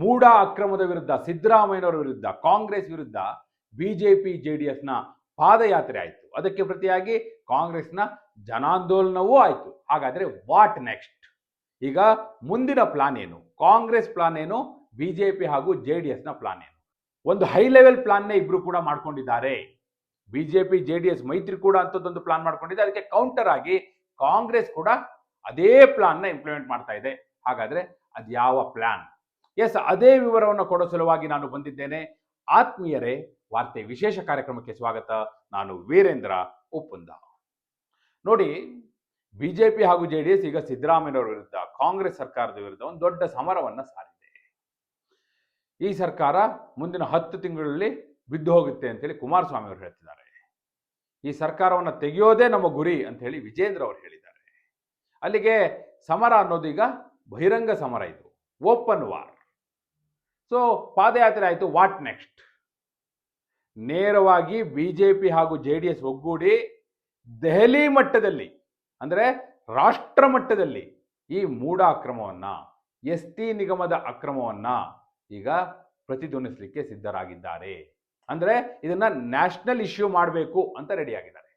ಮೂಡ ಅಕ್ರಮದ ವಿರುದ್ಧ, ಸಿದ್ದರಾಮಯ್ಯನವರ ವಿರುದ್ಧ, ಕಾಂಗ್ರೆಸ್ ವಿರುದ್ಧ ಬಿಜೆಪಿ ಎಸ್ನ ಪಾದಯಾತ್ರೆ ಆಯಿತು. ಅದಕ್ಕೆ ಪ್ರತಿಯಾಗಿ ಕಾಂಗ್ರೆಸ್ನ ಜನಾಂದೋಲನವೂ ಆಯಿತು. ಹಾಗಾದರೆ ವಾಟ್ ನೆಕ್ಸ್ಟ್? ಈಗ ಮುಂದಿನ ಪ್ಲಾನ್ ಏನು? ಕಾಂಗ್ರೆಸ್ ಪ್ಲಾನ್ ಏನು? ಬಿಜೆಪಿ ಹಾಗೂ ಜೆ ಡಿ ಎಸ್ನ ಪ್ಲಾನ್ ಏನು? ಒಂದು ಹೈ ಲೆವೆಲ್ ಪ್ಲಾನ್ನೇ ಇಬ್ರು ಕೂಡ ಮಾಡ್ಕೊಂಡಿದ್ದಾರೆ. ಬಿಜೆಪಿ ಜೆ ಡಿ ಎಸ್ ಮೈತ್ರಿ ಕೂಡ ಅಂಥದ್ದೊಂದು ಪ್ಲಾನ್ ಮಾಡ್ಕೊಂಡಿದೆ. ಅದಕ್ಕೆ ಕೌಂಟರ್ ಆಗಿ ಕಾಂಗ್ರೆಸ್ ಕೂಡ ಅದೇ ಪ್ಲಾನ್ನ ಇಂಪ್ಲಿಮೆಂಟ್ ಮಾಡ್ತಾ ಇದೆ. ಹಾಗಾದ್ರೆ ಅದು ಯಾವ ಪ್ಲಾನ್? ಎಸ್ ಅದೇ ವಿವರವನ್ನು ಕೊಡೋ ಸಲುವಾಗಿ ನಾನು ಬಂದಿದ್ದೇನೆ. ಆತ್ಮೀಯರೇ, ವಾರ್ತೆ ವಿಶೇಷ ಕಾರ್ಯಕ್ರಮಕ್ಕೆ ಸ್ವಾಗತ. ನಾನು ವೀರೇಂದ್ರ ಉಪ್ಪುಂದ ನೋಡಿ, ಬಿಜೆಪಿ ಹಾಗೂ ಜೆ ಡಿ ಎಸ್ ಈಗ ಸಿದ್ದರಾಮಯ್ಯನವರ ವಿರುದ್ಧ, ಕಾಂಗ್ರೆಸ್ ಸರ್ಕಾರದ ವಿರುದ್ಧ ಒಂದು ದೊಡ್ಡ ಸಮರವನ್ನ ಸಾರಿದೆ. ಈ ಸರ್ಕಾರ ಮುಂದಿನ ಹತ್ತು ತಿಂಗಳಲ್ಲಿ ಬಿದ್ದು ಹೋಗುತ್ತೆ ಅಂತೇಳಿ ಕುಮಾರಸ್ವಾಮಿ ಅವರು ಹೇಳ್ತಿದ್ದಾರೆ. ಈ ಸರ್ಕಾರವನ್ನು ತೆಗೆಯೋದೇ ನಮ್ಮ ಗುರಿ ಅಂತ ಹೇಳಿ ವಿಜೇಂದ್ರ ಅವರು ಹೇಳಿದ್ದಾರೆ. ಅಲ್ಲಿಗೆ ಸಮರ ಅನ್ನೋದು ಈಗ ಬಹಿರಂಗ ಸಮರ ಇದು. ಓಪನ್ ವಾರ್ ಸೊ ಪಾದಯಾತ್ರೆ ಆಯಿತು. ವಾಟ್ ನೆಕ್ಸ್ಟ್ ನೇರವಾಗಿ ಬಿ ಜೆ ಪಿ ಹಾಗೂ ಜೆ ಡಿ ಎಸ್ ಒಗ್ಗೂಡಿ ದೆಹಲಿ ಮಟ್ಟದಲ್ಲಿ, ಅಂದರೆ ರಾಷ್ಟ್ರ ಮಟ್ಟದಲ್ಲಿ ಈ ಮೂಢ ಅಕ್ರಮವನ್ನು ಎಸ್ ಟಿ ನಿಗಮದ ಅಕ್ರಮವನ್ನು ಈಗ ಪ್ರತಿಧ್ವನಿಸಲಿಕ್ಕೆ ಸಿದ್ಧರಾಗಿದ್ದಾರೆ. ಅಂದರೆ ಇದನ್ನು ನ್ಯಾಷನಲ್ ಇಶ್ಯೂ ಮಾಡಬೇಕು ಅಂತ ರೆಡಿಯಾಗಿದ್ದಾರೆ.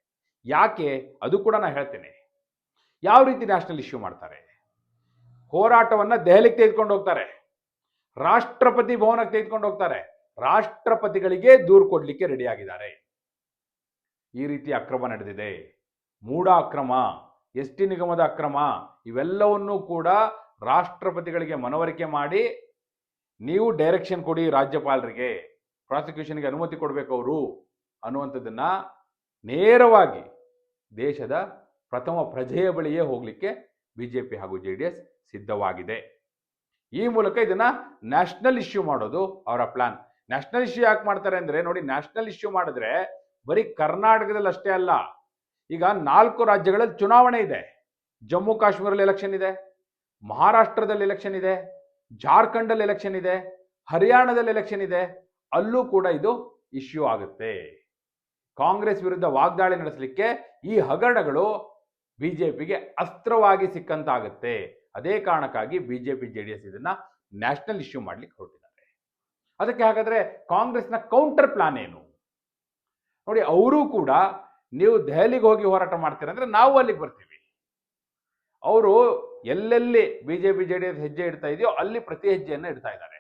ಯಾಕೆ? ಅದು ಕೂಡ ನಾನು ಹೇಳ್ತೇನೆ. ಯಾವ ರೀತಿ ನ್ಯಾಷನಲ್ ಇಶ್ಯೂ ಮಾಡ್ತಾರೆ? ಹೋರಾಟವನ್ನು ದೆಹಲಿಗೆ ತೆಗೆದುಕೊಂಡು ಹೋಗ್ತಾರೆ. ರಾಷ್ಟ್ರಪತಿ ಭವನಕ್ಕೆ ತೆಗೆದುಕೊಂಡು ಹೋಗ್ತಾರೆ. ರಾಷ್ಟ್ರಪತಿಗಳಿಗೆ ದೂರು ಕೊಡ್ಲಿಕ್ಕೆ ರೆಡಿಯಾಗಿದ್ದಾರೆ. ಈ ರೀತಿ ಅಕ್ರಮ ನಡೆದಿದೆ. ಮೂಢ ಅಕ್ರಮ ಎಸ್ ಟಿ ನಿಗಮದ ಅಕ್ರಮ, ಇವೆಲ್ಲವನ್ನೂ ಕೂಡ ರಾಷ್ಟ್ರಪತಿಗಳಿಗೆ ಮನವರಿಕೆ ಮಾಡಿ ನೀವು ಡೈರೆಕ್ಷನ್ ಕೊಡಿ ರಾಜ್ಯಪಾಲರಿಗೆ. ಪ್ರಾಸಿಕ್ಯೂಷನ್ಗೆ ಅನುಮತಿ ಕೊಡಬೇಕು ಅವರು ಅನ್ನುವಂಥದ್ದನ್ನ ನೇರವಾಗಿ ದೇಶದ ಪ್ರಥಮ ಪ್ರಜೆಯ ಬಳಿಯೇ ಹೋಗಲಿಕ್ಕೆ ಬಿಜೆಪಿ ಹಾಗೂ ಜೆ ಡಿ ಎಸ್ ಸಿದ್ಧವಾಗಿದೆ. ಈ ಮೂಲಕ ಇದನ್ನ ನ್ಯಾಷನಲ್ ಇಶ್ಯೂ ಮಾಡೋದು ಅವರ ಪ್ಲಾನ್ ನ್ಯಾಷನಲ್ ಇಶ್ಯೂ ಯಾಕೆ ಮಾಡ್ತಾರೆ ಅಂದ್ರೆ ನೋಡಿ ನ್ಯಾಷನಲ್ ಇಶ್ಯೂ ಮಾಡಿದ್ರೆ ಬರೀ ಕರ್ನಾಟಕದಲ್ಲಿ ಅಷ್ಟೇ ಅಲ್ಲ, ಈಗ ನಾಲ್ಕು ರಾಜ್ಯಗಳಲ್ಲಿ ಚುನಾವಣೆ ಇದೆ. ಜಮ್ಮು ಕಾಶ್ಮೀರಲ್ಲಿ ಎಲೆಕ್ಷನ್ ಇದೆ, ಮಹಾರಾಷ್ಟ್ರದಲ್ಲಿ ಎಲೆಕ್ಷನ್ ಇದೆ, ಜಾರ್ಖಂಡಲ್ಲಿ ಎಲೆಕ್ಷನ್ ಇದೆ, ಹರಿಯಾಣದಲ್ಲಿ ಎಲೆಕ್ಷನ್ ಇದೆ, ಅಲ್ಲೂ ಕೂಡ ಇದು ಇಶ್ಯೂ ಆಗುತ್ತೆ. ಕಾಂಗ್ರೆಸ್ ವಿರುದ್ಧ ವಾಗ್ದಾಳಿ ನಡೆಸಲಿಕ್ಕೆ ಈ ಹಗರಣಗಳು ಬಿಜೆಪಿಗೆ ಅಸ್ತ್ರವಾಗಿ ಸಿಕ್ಕಂತಾಗುತ್ತೆ. ಅದೇ ಕಾರಣಕ್ಕಾಗಿ ಬಿಜೆಪಿ ಜೆ ಡಿ ಎಸ್ ಇದನ್ನ ನ್ಯಾಷನಲ್ ಇಶ್ಯೂ ಮಾಡ್ಲಿಕ್ಕೆ ಹೊರಟಿದ್ದಾರೆ. ಅದಕ್ಕೆ ಹಾಗಾದ್ರೆ ಕಾಂಗ್ರೆಸ್ನ ಕೌಂಟರ್ ಪ್ಲಾನ್ ಏನು? ನೋಡಿ, ಅವರು ಕೂಡ ನೀವು ದೆಹಲಿಗೆ ಹೋಗಿ ಹೋರಾಟ ಮಾಡ್ತೀರಂದ್ರೆ ನಾವು ಅಲ್ಲಿಗೆ ಬರ್ತೀವಿ. ಅವರು ಎಲ್ಲೆಲ್ಲಿ ಬಿಜೆಪಿ ಜೆ ಡಿ ಎಸ್ ಹೆಜ್ಜೆ ಇಡ್ತಾ ಇದೆಯೋ ಅಲ್ಲಿ ಪ್ರತಿ ಹೆಜ್ಜೆಯನ್ನು ಇಡ್ತಾ ಇದ್ದಾರೆ.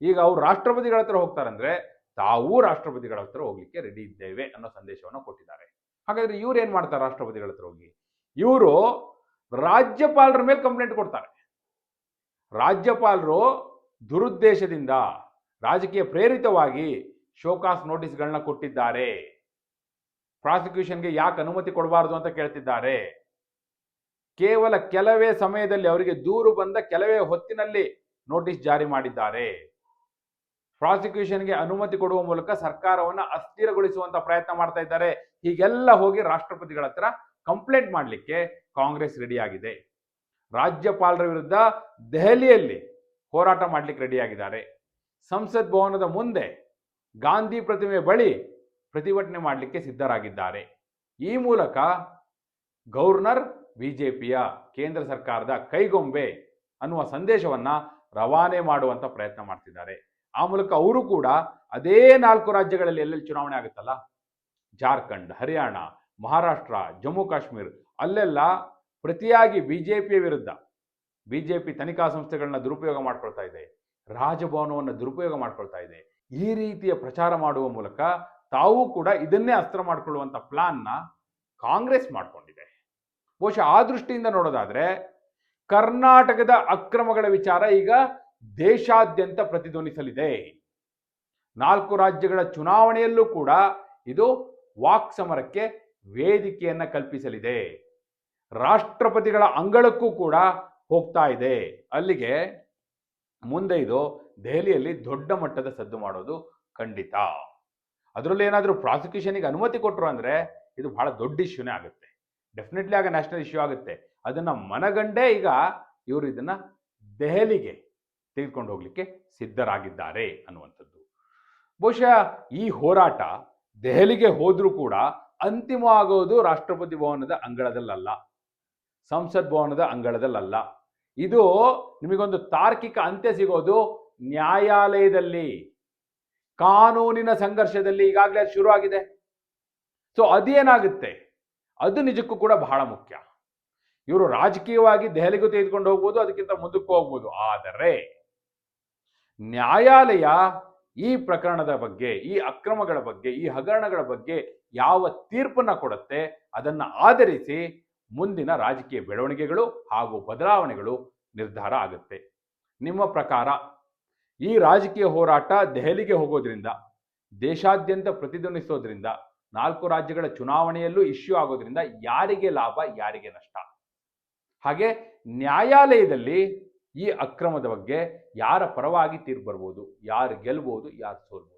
ಈಗ ಅವ್ರು ರಾಷ್ಟ್ರಪತಿಗಳ ಹತ್ರ ಹೋಗ್ತಾರಂದ್ರೆ ತಾವೂ ರಾಷ್ಟ್ರಪತಿಗಳ ಹತ್ರ ಹೋಗ್ಲಿಕ್ಕೆ ರೆಡಿ ಇದ್ದೇವೆ ಅನ್ನೋ ಸಂದೇಶವನ್ನು ಕೊಟ್ಟಿದ್ದಾರೆ. ಹಾಗಾದ್ರೆ ಇವ್ರು ಏನ್ ಮಾಡ್ತಾರೆ ರಾಷ್ಟ್ರಪತಿಗಳ ಹತ್ರ ಹೋಗಿ? ಇವರು ರಾಜ್ಯಪಾಲರ ಮೇಲೆ ಕಂಪ್ಲೇಂಟ್ ಕೊಡ್ತಾರೆ. ರಾಜ್ಯಪಾಲರು ದುರುದ್ದೇಶದಿಂದ ರಾಜಕೀಯ ಪ್ರೇರಿತವಾಗಿ ಶೋಕಾಸ್ ನೋಟಿಸ್ಗಳನ್ನ ಕೊಟ್ಟಿದ್ದಾರೆ. ಪ್ರಾಸಿಕ್ಯೂಷನ್ಗೆ ಯಾಕೆ ಅನುಮತಿ ಕೊಡಬಾರದು ಅಂತ ಕೇಳ್ತಿದ್ದಾರೆ. ಕೇವಲ ಕೆಲವೇ ಸಮಯದಲ್ಲಿ ಅವರಿಗೆ ದೂರು ಬಂದ ಕೆಲವೇ ಹೊತ್ತಿನಲ್ಲಿ ನೋಟಿಸ್ ಜಾರಿ ಮಾಡಿದ್ದಾರೆ. ಪ್ರಾಸಿಕ್ಯೂಷನ್ಗೆ ಅನುಮತಿ ಕೊಡುವ ಮೂಲಕ ಸರ್ಕಾರವನ್ನ ಅಸ್ಥಿರಗೊಳಿಸುವಂತ ಪ್ರಯತ್ನ ಮಾಡ್ತಾ ಇದ್ದಾರೆ. ಹೀಗೆಲ್ಲ ಹೋಗಿ ರಾಷ್ಟ್ರಪತಿಗಳ ಹತ್ರ ಕಂಪ್ಲೇಂಟ್ ಮಾಡಲಿಕ್ಕೆ ಕಾಂಗ್ರೆಸ್ ರೆಡಿಯಾಗಿದೆ ರಾಜ್ಯಪಾಲರ ವಿರುದ್ಧ ದೆಹಲಿಯಲ್ಲಿ ಹೋರಾಟ ಮಾಡಲಿಕ್ಕೆ ರೆಡಿಯಾಗಿದ್ದಾರೆ ಸಂಸತ್ ಭವನದ ಮುಂದೆ ಗಾಂಧಿ ಪ್ರತಿಮೆ ಬಳಿ ಪ್ರತಿಭಟನೆ ಮಾಡಲಿಕ್ಕೆ ಸಿದ್ಧರಾಗಿದ್ದಾರೆ. ಈ ಮೂಲಕ ಗವರ್ನರ್ ಬಿಜೆಪಿಯ ಕೇಂದ್ರ ಸರ್ಕಾರದ ಕೈಗೊಂಬೆ ಅನ್ನುವ ಸಂದೇಶವನ್ನ ರವಾನೆ ಮಾಡುವಂತ ಪ್ರಯತ್ನ ಮಾಡ್ತಿದ್ದಾರೆ. ಆ ಮೂಲಕ ಅವರು ಕೂಡ ಅದೇ ನಾಲ್ಕು ರಾಜ್ಯಗಳಲ್ಲಿ ಎಲ್ಲೆಲ್ಲಿ ಚುನಾವಣೆ ಆಗುತ್ತಲ್ಲ? ಜಾರ್ಖಂಡ್, ಹರಿಯಾಣ ಮಹಾರಾಷ್ಟ್ರ, ಜಮ್ಮು, ಕಾಶ್ಮೀರ, ಅಲ್ಲೆಲ್ಲ ಪ್ರತಿಯಾಗಿ ಬಿ ಜೆ ಪಿಯ ವಿರುದ್ಧ ಬಿ ಜೆ ಪಿ ತನಿಖಾ ಸಂಸ್ಥೆಗಳನ್ನ ದುರುಪಯೋಗ ಮಾಡ್ಕೊಳ್ತಾ ಇದೆ, ರಾಜಭವನವನ್ನು ದುರುಪಯೋಗ ಮಾಡ್ಕೊಳ್ತಾ ಇದೆ. ಈ ರೀತಿಯ ಪ್ರಚಾರ ಮಾಡುವ ಮೂಲಕ ತಾವು ಕೂಡ ಇದನ್ನೇ ಅಸ್ತ್ರ ಮಾಡಿಕೊಳ್ಳುವಂಥ ಪ್ಲಾನ್ನ ಕಾಂಗ್ರೆಸ್ ಮಾಡಿಕೊಂಡಿದೆ. ಬಹುಶಃ ಆ ದೃಷ್ಟಿಯಿಂದ ನೋಡೋದಾದ್ರೆ ಕರ್ನಾಟಕದ ಅಕ್ರಮಗಳ ವಿಚಾರ ಈಗ ದೇಶಾದ್ಯಂತ ಪ್ರತಿಧ್ವನಿಸಲಿದೆ. ನಾಲ್ಕು ರಾಜ್ಯಗಳ ಚುನಾವಣೆಯಲ್ಲೂ ಕೂಡ ಇದು ವಾಕ್ ಸಮರಕ್ಕೆ ವೇದಿಕೆಯನ್ನ ಕಲ್ಪಿಸಲಿದೆ. ರಾಷ್ಟ್ರಪತಿಗಳ ಅಂಗಳಕ್ಕೂ ಕೂಡ ಹೋಗ್ತಾ ಇದೆ. ಅಲ್ಲಿಗೆ ಮುಂದೆ ಇದು ದೆಹಲಿಯಲ್ಲಿ ದೊಡ್ಡ ಮಟ್ಟದ ಸದ್ದು ಮಾಡೋದು ಖಂಡಿತ. ಅದರಲ್ಲಿ ಏನಾದರೂ ಪ್ರಾಸಿಕ್ಯೂಷನ್ಗೆ ಅನುಮತಿ ಕೊಟ್ಟರು ಅಂದರೆ ಇದು ಬಹಳ ದೊಡ್ಡ ಇಶ್ಯೂನೇ ಆಗುತ್ತೆ. ಡೆಫಿನೆಟ್ಲಿ ಆಗ ನ್ಯಾಷನಲ್ ಇಶ್ಯೂ ಆಗುತ್ತೆ. ಅದನ್ನು ಮನಗಂಡೇ ಈಗ ಇವರು ಇದನ್ನು ದೆಹಲಿಗೆ ತೆಗೆದುಕೊಂಡು ಹೋಗಲಿಕ್ಕೆ ಸಿದ್ಧರಾಗಿದ್ದಾರೆ ಅನ್ನುವಂಥದ್ದು. ಬಹುಶಃ ಈ ಹೋರಾಟ ದೆಹಲಿಗೆ ಹೋದರೂ ಕೂಡ ಅಂತಿಮವಾಗೋದು ರಾಷ್ಟ್ರಪತಿ ಭವನದ ಅಂಗಳದಲ್ಲಲ್ಲ, ಸಂಸತ್ ಭವನದ ಅಂಗಳದಲ್ಲಲ್ಲ. ಇದು ನಿಮಗೊಂದು ತಾರ್ಕಿಕ ಅಂತ್ಯ ಸಿಗೋದು ನ್ಯಾಯಾಲಯದಲ್ಲಿ. ಕಾನೂನಿನ ಸಂಘರ್ಷದಲ್ಲಿ ಈಗಾಗಲೇ ಅದು ಶುರು ಆಗಿದೆ ಸೊ ಅದೇನಾಗುತ್ತೆ? ಅದು ನಿಜಕ್ಕೂ ಕೂಡ ಬಹಳ ಮುಖ್ಯ. ಇವರು ರಾಜಕೀಯವಾಗಿ ದೆಹಲಿಗೂ ತೆಗೆದುಕೊಂಡು ಹೋಗ್ಬೋದು, ಅದಕ್ಕಿಂತ ಮುಂದಕ್ಕೂ ಹೋಗ್ಬೋದು. ಆದರೆ ನ್ಯಾಯಾಲಯ ಈ ಪ್ರಕರಣದ ಬಗ್ಗೆ, ಈ ಅಕ್ರಮಗಳ ಬಗ್ಗೆ, ಈ ಹಗರಣಗಳ ಬಗ್ಗೆ ಯಾವ ತೀರ್ಪನ್ನ ಕೊಡುತ್ತೆ ಅದನ್ನ ಆಧರಿಸಿ ಮುಂದಿನ ರಾಜಕೀಯ ಬೆಳವಣಿಗೆಗಳು ಹಾಗೂ ಬದಲಾವಣೆಗಳು ನಿರ್ಧಾರ ಆಗುತ್ತೆ. ನಿಮ್ಮ ಪ್ರಕಾರ ಈ ರಾಜಕೀಯ ಹೋರಾಟ ದೆಹಲಿಗೆ ಹೋಗೋದ್ರಿಂದ, ದೇಶಾದ್ಯಂತ ಪ್ರತಿಧ್ವನಿಸೋದ್ರಿಂದ, ನಾಲ್ಕು ರಾಜ್ಯಗಳ ಚುನಾವಣೆಯಲ್ಲೂ ಇಶ್ಯೂ ಆಗೋದ್ರಿಂದ ಯಾರಿಗೆ ಲಾಭ, ಯಾರಿಗೆ ನಷ್ಟ? ಹಾಗೆ ನ್ಯಾಯಾಲಯದಲ್ಲಿ ಈ ಅಕ್ರಮದ ಬಗ್ಗೆ ಯಾರ ಪರವಾಗಿ ತೀರ್ಪು ಬರ್ಬೋದು, ಯಾರು ಗೆಲ್ಬಹುದು ಯಾರು ಸೋಲ್ಬೋದು?